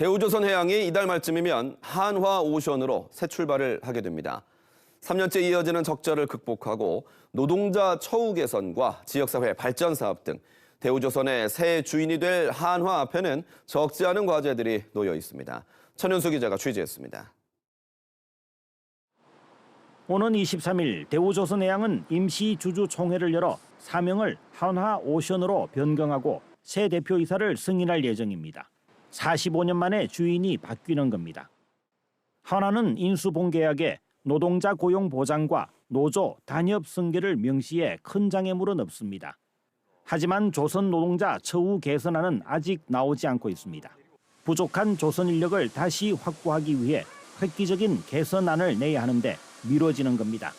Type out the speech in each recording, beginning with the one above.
대우조선 해양이 이달 말쯤이면 한화 오션으로 새 출발을 하게 됩니다. 3년째 이어지는 적자를 극복하고 노동자 처우 개선과 지역사회 발전 사업 등 대우조선의 새 주인이 될 한화 앞에는 적지 않은 과제들이 놓여 있습니다. 천윤수 기자가 취재했습니다. 오는 23일 대우조선해양은 임시 주주 총회를 열어 사명을 한화 오션으로 변경하고 새 대표이사를 승인할 예정입니다. 45년 만에 주인이 바뀌는 겁니다. 한화는 인수봉계약에 노동자 고용 보장과 노조 단협 승계를 명시해 큰 장애물은 없습니다. 하지만 조선 노동자 처우 개선안은 아직 나오지 않고 있습니다. 부족한 조선 인력을 다시 확보하기 위해 획기적인 개선안을 내야 하는데 미뤄지는 겁니다.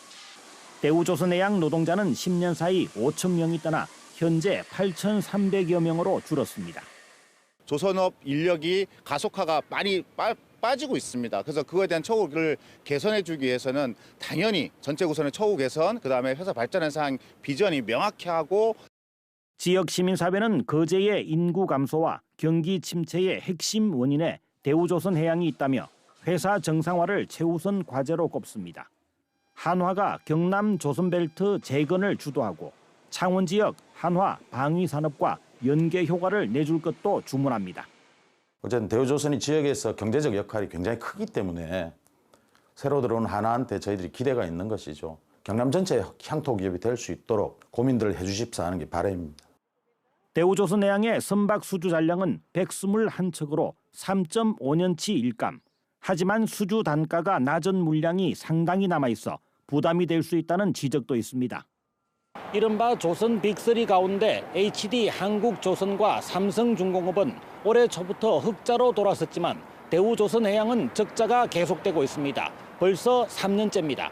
대우조선해양 노동자는 10년 사이 5천 명이 떠나 현재 8,300여 명으로 줄었습니다. 조선업 인력이 가속화가 많이 빠, 빠지고 있습니다. 그래서 그거에 대한 처우를 개선해 주기 위해서는 당연히 전체 구선의 처우 개선, 그다음에 회사 발전에 사항 비전이 명확히 하고 지역 시민사회는 거제의 인구 감소와 경기 침체의 핵심 원인에 대우조선 해양이 있다며 회사 정상화를 최우선 과제로 꼽습니다. 한화가 경남 조선벨트 재건을 주도하고 창원 지역 한화 방위 산업과 연계 효과를 내줄 것도 주문합니다. 어쨌든 대우조선이 지역에서 경제적 역할이 굉장히 크기 때문에 새로 들어온 하나한테 저희들이 기대가 있는 것이죠. 경남 전체 향토 기업이 될 수 있도록 고민들을 해주십사 하는 게 바람입니다. 대우조선 해양의 선박 수주 잔량은 121척으로 3.5년치 일감. 하지만 수주 단가가 낮은 물량이 상당히 남아 있어 부담이 될 수 있다는 지적도 있습니다. 이른바 조선 빅3 가운데 HD 한국조선과 삼성중공업은 올해 초부터 흑자로 돌아섰지만 대우조선해양은 적자가 계속되고 있습니다. 벌써 3년째입니다.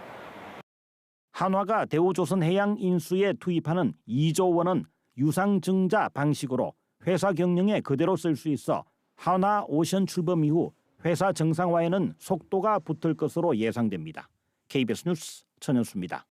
한화가 대우조선해양 인수에 투입하는 2조 원은 유상증자 방식으로 회사 경영에 그대로 쓸 수 있어 한화 오션 출범 이후 회사 정상화에는 속도가 붙을 것으로 예상됩니다. KBS 뉴스 천현수입니다.